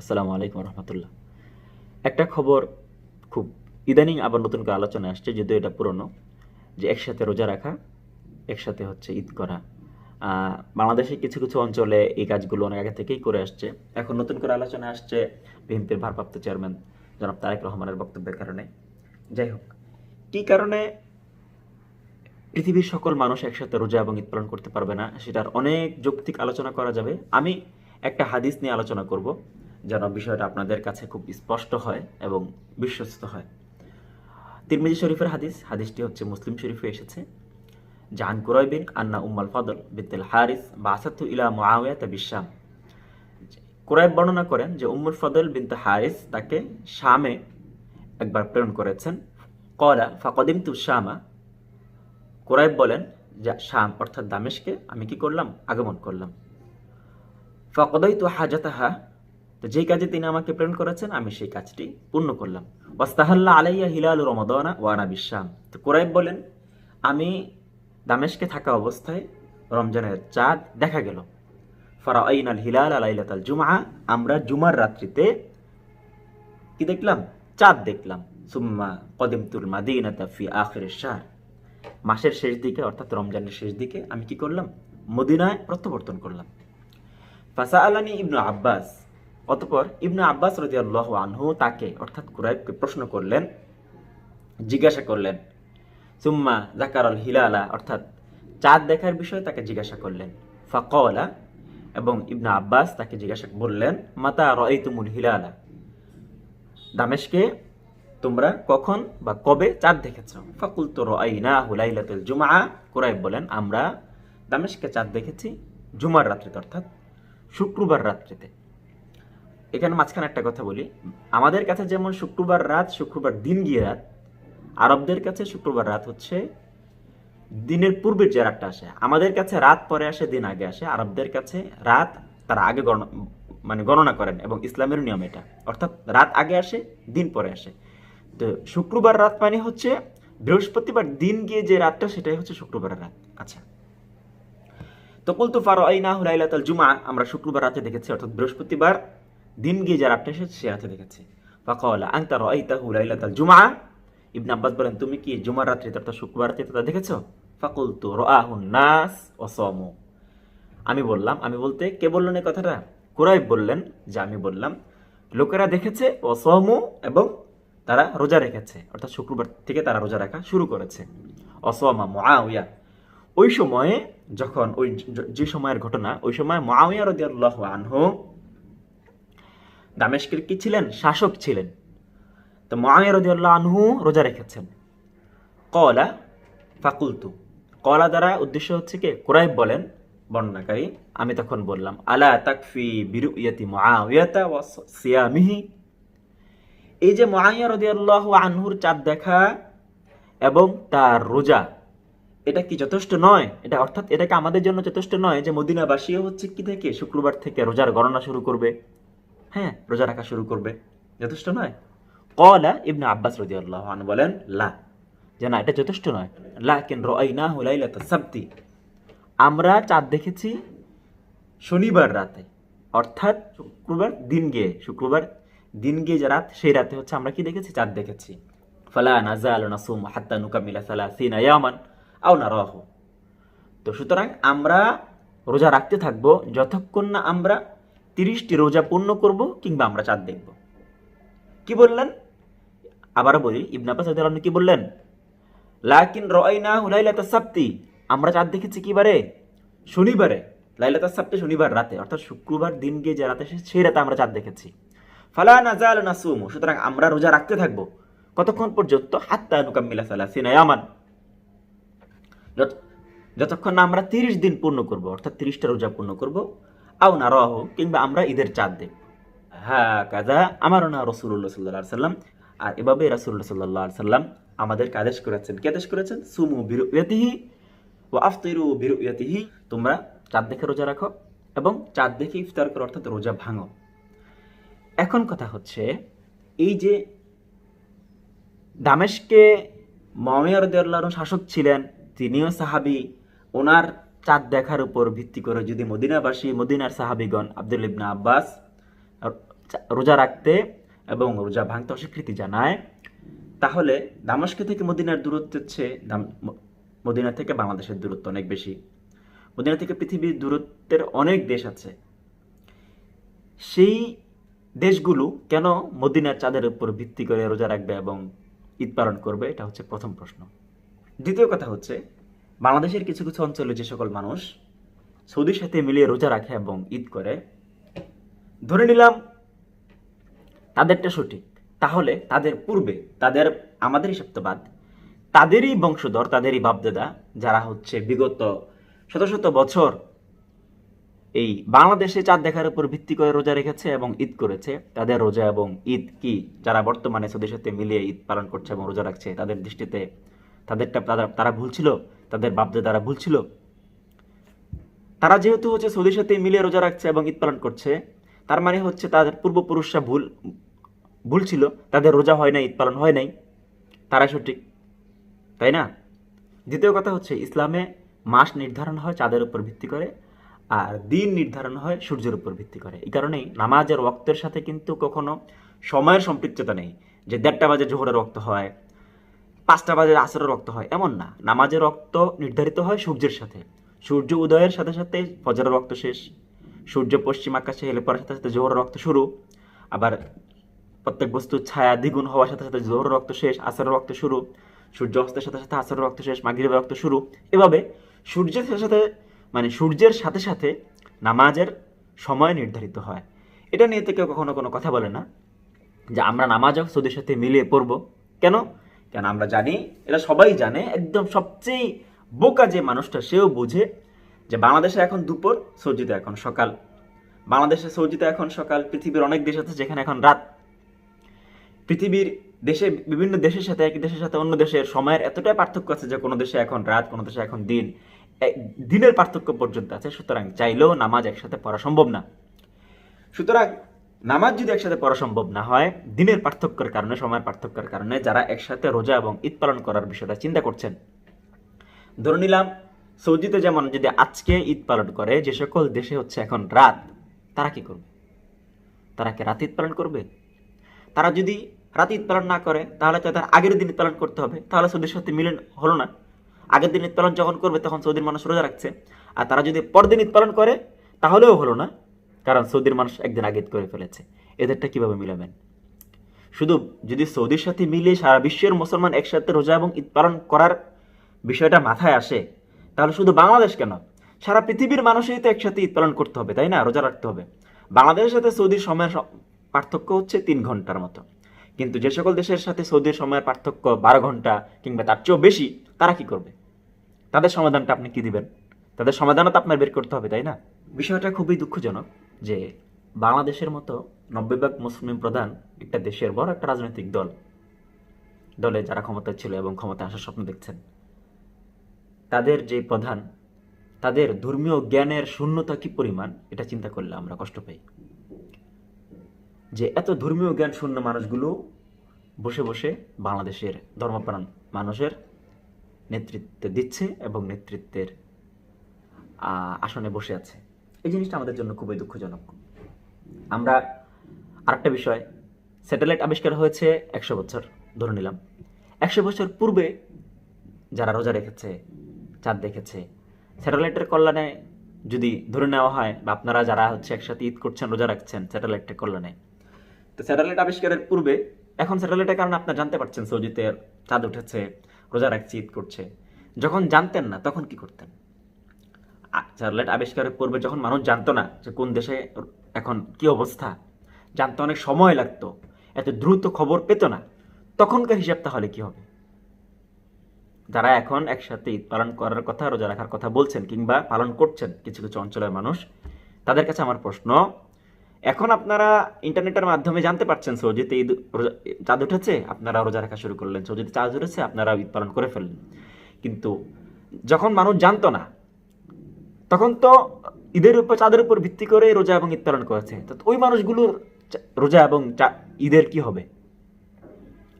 আসসালামু আলাইকুম রহমতুল্লাহ। একটা খবর খুব ইদানিং আবার নতুন করে আলোচনা আসছে, যদিও এটা পুরনো, যে একসাথে রোজা রাখা, একসাথে হচ্ছে ঈদ করা। বাংলাদেশে কিছু কিছু অঞ্চলে এই কাজগুলো অনেক আগে থেকেই করে আসছে। এখন নতুন করে আলোচনা আসছে বিএনপির ভারপ্রাপ্ত চেয়ারম্যান জনাব তারেক রহমানের বক্তব্যের কারণে। যাই হোক, কী কারণে পৃথিবীর সকল মানুষ একসাথে রোজা এবং ঈদ পালন করতে পারবে না, সেটার অনেক যৌক্তিক আলোচনা করা যাবে। আমি একটা হাদিস নিয়ে আলোচনা করব। যেন বিষয়টা আপনাদের কাছে খুব স্পষ্ট হয় এবং বিশ্বস্ত হয়। তিরমিজি শরীফের হাদিস, হাদিসটি হচ্ছে মুসলিম শরীফে এসেছে। জাহান কুরাইবিন আন্না উম্মাল ফদল বিদ্দুল হারিস বাসাতু ইলা মুআওয়াত বিশাম। কুরাইব বর্ণনা করেন যে উম্মুল ফদল বিনত হারিস তাকে শামে একবার প্রেরণ করেছেন। কলা ফাকদিম তু শামা। কুরাইব বলেন, যে শাম অর্থাৎ দামেশকে আমি কি করলাম? আগমন করলাম। ফকদই তো হাজাতাহা তো যেই কাজে তিনি আমাকে প্রেরণ করেছেন, আমি সেই কাজটি পূর্ণ করলাম। ওয়াস্তাহাল্লা আলাইয়া হিলাল রমদানা ওয়ানা বিশ্বাম তো কোরাইব বলেন আমি দামেশকে থাকা অবস্থায় রমজানের চাঁদ দেখা গেল। ফারাইন আল হিলাল আলাইলাতাল জুমা আমরা জুমার রাত্রিতে কি দেখলাম? চাঁদ দেখলাম। সুম্মা কদিমতুল মাদিনাতা ফি আখির শাহ মাসের শেষ দিকে, অর্থাৎ রমজানের শেষ দিকে, আমি কি করলাম? মদিনায় প্রত্যাবর্তন করলাম। ফাসা আলানি ইবনু আব্বাস অতপর ইবনু আব্বাস রদিয়াল্লাহ আনহু তাকে, অর্থাৎ কুরাইবকে প্রশ্ন করলেন, জিজ্ঞাসা করলেন, সুম্মা জাকার আল হিলালা? অর্থাৎ চাঁদ দেখার বিষয়ে তাকে জিজ্ঞাসা করলেন। ফাকলা, এবং ইবনু আব্বাস তাকে জিজ্ঞাসা বললেন, মাতা রয়তুমুল হিলালা? দামেশকে, তোমরা কখন বা কবে চাঁদ দেখেছ? ফাকুল তো রাইনা হুলাইলাতুল জুমা কুরাইব বলেন, আমরা দামেশকে চাঁদ দেখেছি জুমার রাত্রিতে, অর্থাৎ শুক্রবার রাত্রিতে। এখানে মাঝখানে একটা কথা বলি। আমাদের কাছে যেমন শুক্রবার রাত, শুক্রবার দিন গিয়ে রাত। আরবদের কাছে শুক্রবার রাত হচ্ছে দিনের পূর্বের যে রাতটা আসে। আমাদের কাছে রাত পরে আসে, দিন আগে আসে। আরবদের কাছে রাত তারা আগে গণনা মানে গণনা করেন এবং ইসলামের নিয়ম এটা। অর্থাৎ রাত আগে আসে, দিন পরে আসে। তো শুক্রবার রাত মানে হচ্ছে বৃহস্পতিবার দিন গিয়ে যে রাতটা, সেটাই হচ্ছে শুক্রবারের রাত। আচ্ছা। তো কুলতু ফারো আইনা হুলাইলাতাল জুমা আমরা শুক্রবার রাতে দেখেছি, অর্থাৎ বৃহস্পতিবার দিন গিয়ে যে রাতটা এসেছে, সে রাতে দেখেছি। ফাকাওয়ালা, আনতা রাআইতা হুলাইলাতাল জুমা ইবনে আব্বাস বলেন, তুমি কি জুমার রাত্রিতে অর্থাৎ শুক্রবার রাত্রিতে তা দেখেছ? ফাকুলতু, রাআহুন নাস ওয়া সামু। আমি বললাম, আমি বলতে, কে বললেন এই কথাটা? কুরাইব বললেন যে, আমি বললাম, লোকেরা দেখেছে ও সমু এবং তারা রোজা রেখেছে। অর্থাৎ শুক্রবার থেকে তারা রোজা রাখা শুরু করেছে। অসমা মুআউয়া ওই সময়ে যখন, ওই যে সময়ের ঘটনা, ওই সময় মুআউয়া রাদিয়াল্লাহু আনহু দামেশকের কি ছিলেন? শাসক ছিলেন। তো মুআউয়া রাদিয়াল্লাহু আনহু রোজা রেখেছেন। কলা ফাকুলতু। কলা দ্বারা উদ্দেশ্য হচ্ছে কি? কোরাইব বলেন, বর্ণনাকারী, আমি তখন বললাম, আলা তাকফি বিরুয়াতি মুআউয়াতা ওয়া সিয়ামিহি? এই যে মুআইয়া রাদিয়াল্লাহু আনহুর চাঁদ দেখা এবং তার রোজা, এটা কি যথেষ্ট নয়? এটা অর্থাৎ এটা কি আমাদের জন্য যথেষ্ট নয় যে মদিনাবাসীও হচ্ছে কি থেকে? শুক্রবার থেকে রোজার গণনা শুরু করবে। হ্যাঁ রোজা রাখা শুরু করবে। যথেষ্ট নয়? কলা ইবনে আব্বাস রাদিয়াল্লাহু আনহু বলেন, লা। যে না, এটা যথেষ্ট নয়। লাকিন রাআইনাহু লাইলাতাস সাবতি। আমরা চাঁদ দেখেছি শনিবার রাতে। অর্থাৎ শুক্রবার দিন গিয়ে, শুক্রবার দিন গিয়ে যে রাত, সেই রাতে হচ্ছে আমরা কি দেখেছি? চাঁদ দেখেছি। ফালা নাজাল নাসুম হাত্তা নুকামিলা সালাসিনা ইয়ামান আও নারাহু। তো সুতরাং আমরা রোজা রাখতে থাকব যতক্ষণ না আমরা তিরিশটি রোজা পূর্ণ করব কিংবা আমরা চাঁদ দেখব। কি বললেন? আবার বলি, ইবনে আব্বাস রাদিয়াল্লাহু আনহু কি বললেন? লাকিন রাআইনা লাইলাতাস সাবতি আমরা চাঁদ দেখেছি কি বারে? শনিবারে। লাইলাতাস সাবতি শনিবার রাতে, অর্থাৎ শুক্রবার দিন গিয়ে যে রাতে সেই রাতে আমরা চাঁদ দেখেছি। ফালা নাজাল নাসুমু, সুতরাং আমরা রোজা রাখতে থাকব। কতক্ষণ পর্যন্ত? হাত্তা নুকাম্মিলা সালাসিনা ইয়ামান। যত- যতক্ষণ না আমরা তিরিশ দিন পূর্ণ করব, অর্থাৎ তিরিশটা রোজা পূর্ণ করব আও না রহ কিংবা আমরা ঈদের চাঁদ দেব হ্যাঁ কাজা আমারও না রসুল্লাহ সাল্লাহ সাল্লাম। আর এভাবে রাসুল্লাহ সাল্লাহ সাল্লাম আমাদেরকে কাদেশ করেছেন। কি আদেশ করেছেন? সুমু বিরুয়াতিহি ও আফতিরু বিরুয়াতিহি। তোমরা চাঁদ দেখে রোজা রাখো এবং চাঁদ দেখে ইফতার করো, অর্থাৎ রোজা ভাঙো। এখন কথা হচ্ছে, এই যে দামেশকে মামিয়ার দেওয়ার শাসক ছিলেন, তিনিও সাহাবি, ওনার চাঁদ দেখার উপর ভিত্তি করে যদি মদিনাবাসী, মদিনার সাহাবিগণ আব্দুল ইবনা আব্বাস রোজা রাখতে এবং রোজা ভাঙতে অস্বীকৃতি জানায়, তাহলে দামাস্ক থেকে মদিনার দূরত্ব হচ্ছে মদিনা থেকে বাংলাদেশের দূরত্ব অনেক বেশি। মদিনা থেকে পৃথিবীর দূরত্বের অনেক দেশ আছে। সেই দেশগুলো কেন মদিনার চাঁদের উপর ভিত্তি করে রোজা রাখবে এবং ঈদ পালন করবে? এটা হচ্ছে প্রথম প্রশ্ন। দ্বিতীয় কথা হচ্ছে বাংলাদেশের কিছু কিছু অঞ্চলে যে সকল মানুষ সৌদির সাথে মিলিয়ে রোজা রাখে এবং ঈদ করে, ধরে নিলাম তাদেরটা সঠিক। তাহলে তাদের পূর্বে তাদের আমাদের হিসাব তো বাদ তাদেরই বংশধর, তাদেরই বাপদাদা, যারা হচ্ছে বিগত শত শত বছর এই বাংলাদেশে চাঁদ দেখার উপর ভিত্তি করে রোজা রেখেছে এবং ঈদ করেছে। তাদের রোজা এবং ঈদ কি, যারা বর্তমানে সৌদির সাথে মিলিয়ে ঈদ পালন করছে এবং রোজা রাখছে, তাদের দৃষ্টিতে তাদেরটা তারা ভুল ছিল? তাদের বাপদাদারা ভুল ছিল। তারা যেহেতু হচ্ছে সৌদির সাথে মিলিয়ে রোজা রাখছে এবং ঈদ পালন করছে, তার মানে হচ্ছে তাদের পূর্বপুরুষরা ভুল ভুল ছিল। তাদের রোজা হয় নাই, ঈদ পালন হয় নাই। তারা সঠিক তাই না? দ্বিতীয় কথা হচ্ছে ইসলামে মাস নির্ধারণ হয় চাঁদের উপর ভিত্তি করে আর দিন নির্ধারণ হয় সূর্যের উপর ভিত্তি করে। এই কারণেই নামাজের রক্তের সাথে কিন্তু কখনো সময়ের সম্পৃক্ততা নেই। যে দেড়টা বাজে জোহরের রক্ত হয় পাঁচটা বাজে আসরের রক্ত হয়। এমন না। নামাজের রক্ত নির্ধারিত হয় সূর্যের সাথে। সূর্য উদয়ের সাথে সাথে ফজরের রক্ত শেষ। সূর্য পশ্চিম আকাশে হেলে পড়ার সাথে সাথে জোহরের রক্ত শুরু। আবার প্রত্যেক বস্তুর ছায়া দ্বিগুণ হওয়ার সাথে সাথে জোহরের রক্ত শেষ, আসরের রক্ত শুরু। সূর্য অস্তের সাথে সাথে আসরের রক্ত শেষ, মাগরিবের রক্ত শুরু। এভাবে সূর্যের সাথে সাথে মানে সূর্যের সাথে সাথে নামাজের সময় নির্ধারিত হয়। এটা নিয়ে তো কেউ কখনো কোনো কথা বলে না যে আমরা নামাজও সৌদির সাথে মিলিয়ে পড়ব। কেন? কেন আমরা জানি এটা সবাই জানে, একদম সবচেয়ে বোকা যে মানুষটা, সেও বুঝে যে বাংলাদেশে এখন দুপুর সৌদিতে এখন সকাল। বাংলাদেশে সৌদিতে এখন সকাল, পৃথিবীর অনেক দেশ আছে যেখানে এখন রাত। পৃথিবীর দেশে, বিভিন্ন দেশের সাথে এক দেশের সাথে, অন্য দেশের সময়ের এতটাই পার্থক্য আছে যে কোনো দেশে এখন রাত, কোনো দেশে এখন দিন। দিনের পার্থক্য পর্যন্ত আছে, সুতরাং চাইলেও নামাজ একসাথে পড়া সম্ভব না। সুতরাং নামাজ যদি একসাথে পড়া সম্ভব না হয়, দিনের পার্থক্যের কারণে, সময়ের পার্থক্যের কারণে যারা একসাথে রোজা এবং ঈদ পালন করার বিষয়টা চিন্তা করছেন। ধরে নিলাম, সৌদিতে যেমন যদি আজকে ঈদ পালন করে, যে সকল দেশে হচ্ছে এখন রাত, তারা কি করবে? তারা কি রাত ঈদ পালন করবে? তারা যদি রাত ঈদ পালন না করে, তাহলে তো তার আগের দিন ঈদ পালন করতে হবে। তাহলে সৌদির সাথে মিলন হলো না। আগের দিন ঈদ পালন যখন করবে, তখন সৌদির মানুষ রোজা রাখছে। আর তারা যদি পরদিন ঈদ পালন করে, তাহলেও হলো না। কারণ সৌদির মানুষ একদিন আগে করে ফেলেছে। এদেরটা কীভাবে মিলাবেন? শুধু যদি সৌদির সাথে মিলিয়ে সারা বিশ্বের মুসলমান একসাথে রোজা এবং ঈদ পালন করার বিষয়টা মাথায় আসে, তাহলে শুধু বাংলাদেশ কেন? সারা পৃথিবীর মানুষই তো একসাথে ঈদ পালন করতে হবে, তাই না? রোজা রাখতে হবে। বাংলাদেশের সাথে সৌদির সময়ের পার্থক্য হচ্ছে তিন ঘণ্টার মতো। কিন্তু যে সকল দেশের সাথে সৌদির সময়ের পার্থক্য বারো ঘণ্টা কিংবা তার চেয়েও বেশি, তারা কি করবে? তাদের সমাধানটা আপনি কি দিবেন? তাদের সমাধানও তো আপনার বের করতে হবে, তাই না? বিষয়টা খুবই দুঃখজনক। যে বাংলাদেশের মতো নব্বই ভাগ মুসলিম প্রধান একটা দেশের বড় একটা রাজনৈতিক দল। দলে যারা ক্ষমতায় ছিল এবং ক্ষমতা আসার স্বপ্ন দেখছেন। তাদের যে প্রধান, তাদের ধর্মীয় জ্ঞানের শূন্যতা কি পরিমাণ, এটা চিন্তা করলে আমরা কষ্ট পাই। যে এত ধর্মীয় জ্ঞান শূন্য মানুষগুলো বসে বসে বাংলাদেশের ধর্মপ্রাণ মানুষের নেতৃত্ব দিচ্ছে এবং নেতৃত্বের আসনে বসে আছে। এই জিনিসটা আমাদের জন্য খুবই দুঃখজনক। আমরা আরেকটা বিষয় স্যাটেলাইট আবিষ্কার হয়েছে একশো বছর ধরে নিলাম। একশো বছর পূর্বে যারা রোজা রেখেছে, চাঁদ দেখেছে স্যাটেলাইটের কল্যাণে যদি ধরে নেওয়া হয় বা আপনারা যারা হচ্ছে একসাথে ঈদ করছেন, রোজা রাখছেন স্যাটেলাইটের কল্যাণে, তো স্যাটেলাইট আবিষ্কারের পূর্বে এখন স্যাটেলাইটের কারণে আপনারা জানতে পারছেন সৌদিতে চাঁদ উঠেছে, রোজা রাখছে, ঈদ করছে। যখন জানতেন না, তখন কি করতেন? স্যাটেলাইট আবিষ্কারের পূর্বে যখন মানুষ জানতো না যে কোন দেশে এখন কি অবস্থা, জানতে অনেক সময় লাগতো, এত দ্রুত খবর পেত না, তখনকার হিসাব তাহলে কি হবে? যারা এখন একসাথে ঈদ পালন করার কথা, রোজা রাখার কথা বলছেন কিংবা পালন করছেন কিছু কিছু অঞ্চলের মানুষ, তাদের কাছে আমার প্রশ্ন, এখন আপনারা ইন্টারনেটের মাধ্যমে জানতে পারছেন সৌদিতে ঈদ রোজা- চাঁদ উঠেছে, আপনারা রোজা রাখা শুরু করলেন সৌদিতে চাঁদ উঠেছে আপনারা ঈদ পালন করে ফেললেন। কিন্তু যখন মানুষ জানতো না তখন তো ঈদের উপর, চাঁদের উপর ভিত্তি করে রোজা এবং ঈদ করেছে তো ওই মানুষগুলোর রোজা এবং ঈদের কি হবে?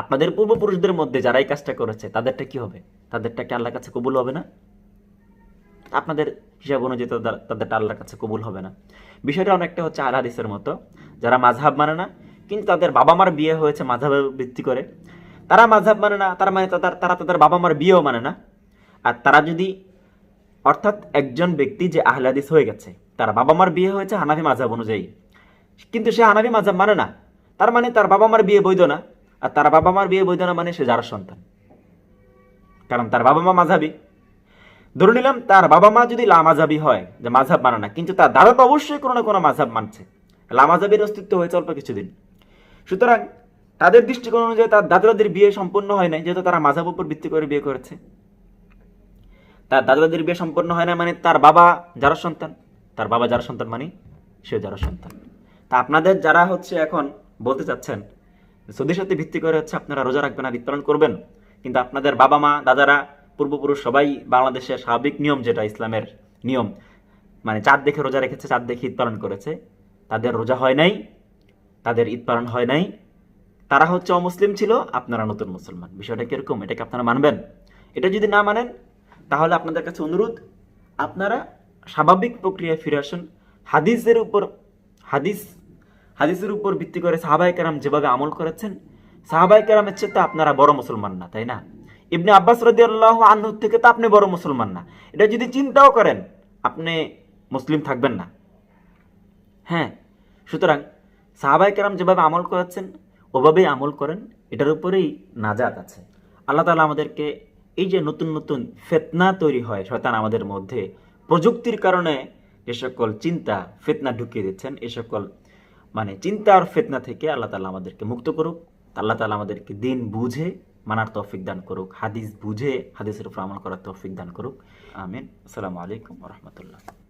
আপনাদের পূর্বপুরুষদের মধ্যে যারা এই কাজটা করেছে, তাদেরটা কি হবে? তাদেরটা কি আল্লাহর কাছে কবুল হবে না? আপনাদের হিসাব অনুযায়ী তাদের, তাদেরটা আল্লাহর কাছে কবুল হবে না। বিষয়টা অনেকটা হচ্ছে আল হাদিসের মতো। যারা মাঝহাব মানে না, কিন্তু তাদের বাবা মার বিয়ে হয়েছে মাঝহাবের ভিত্তি করে। তারা মাঝহাব মানে না, তারা মানে তারা তাদের বাবা মার বিয়েও মানে না। আর তারা যদি অর্থাৎ একজন ব্যক্তি যে আহলে হাদিস হয়ে গেছে, তার বাবা মার বিয়ে হয়েছে হানাফি মাঝহাব অনুযায়ী। কিন্তু সে হানাফি মাঝহাব মানে না। তার মানে তার বাবা মার বিয়ে বৈধ না, আর তার বাবা মার বিয়ে বৈধ না মানে সে যার সন্তান। কারণ তার বাবা মা মাঝাবি ধরে নিলাম, তার বাবা মা যদি লামাজাবি হয়, যে মাঝহাব মানে না, কিন্তু তার দাদা তো অবশ্যই কোনো না কোনো মাঝহাব মানছে। লামাজাবির অস্তিত্ব হয়েছে অল্প কিছুদিন। সুতরাং তাদের দৃষ্টিকোণ অনুযায়ী তার দাদা দাদির বিয়ে সম্পূর্ণ হয় নাই, যেহেতু তারা মাঝাব উপর ভিত্তি করে বিয়ে করেছে। তার দাদা দাদির বিয়ে সম্পন্ন হয় না মানে তার বাবা যারা সন্তান? তার বাবা যারা সন্তান মানে সে যারা সন্তান। তা আপনাদের যারা হচ্ছে এখন বলতে চাচ্ছেন সৌদির সাথে ভিত্তি করে হচ্ছে আপনারা রোজা রাখবেন আর পালন করবেন, কিন্তু আপনাদের বাবা মা, দাদারা, পূর্বপুরুষ সবাই বাংলাদেশের স্বাভাবিক নিয়ম যেটা, ইসলামের নিয়ম মানে চাঁদ দেখে রোজা রেখেছে, চাঁদ দেখে ঈদ পালন করেছে, তাদের রোজা হয় নাই, তাদের ঈদ পালন হয় নাই, তারা হচ্ছে অমুসলিম ছিল, আপনারা নতুন মুসলমান। বিষয়টা কীরকম? এটাকে আপনারা মানবেন? এটা যদি না মানেন তাহলে আপনাদের কাছে অনুরোধ, আপনারা স্বাভাবিক প্রক্রিয়ায় ফিরে আসুন। হাদিসের উপর, হাদিস, হাদিসের উপর ভিত্তি করে সাহাবাই কারাম যেভাবে আমল করেছেন সাহাবাই কারামের চেয়ে তো আপনারা বড় মুসলমান না, তাই না? ইবনে আব্বাস রদি আল্লাহ আনহু থেকে তো আপনি বড় মুসলমান না। এটা যদি চিন্তাও করেন, আপনি মুসলিম থাকবেন না। হ্যাঁ সুতরাং সাহাবাই কারাম যেভাবে আমল করেছেন, ওভাবেই আমল করেন, এটার উপরেই নাজাত আছে। আল্লাহ তালা আমাদেরকে এই যে নতুন নতুন ফেতনা তৈরি হয় শয়তান আমাদের মধ্যে, প্রযুক্তির কারণে যে সকল চিন্তা, ফেতনা ঢুকিয়ে দিচ্ছেন। এ সকল মানে চিন্তা আর ফেতনা থেকে আল্লাহ তালা আমাদেরকে মুক্ত করুক। আল্লাহ তালা আমাদেরকে দিন বুঝে মানার তৌফিক দান করুক। হাদিস বুঝে হাদিসের উপর আমল করার তৌফিক দান করুক। আমিন। আসসালামু আলাইকুম রহমতুল্লাহ।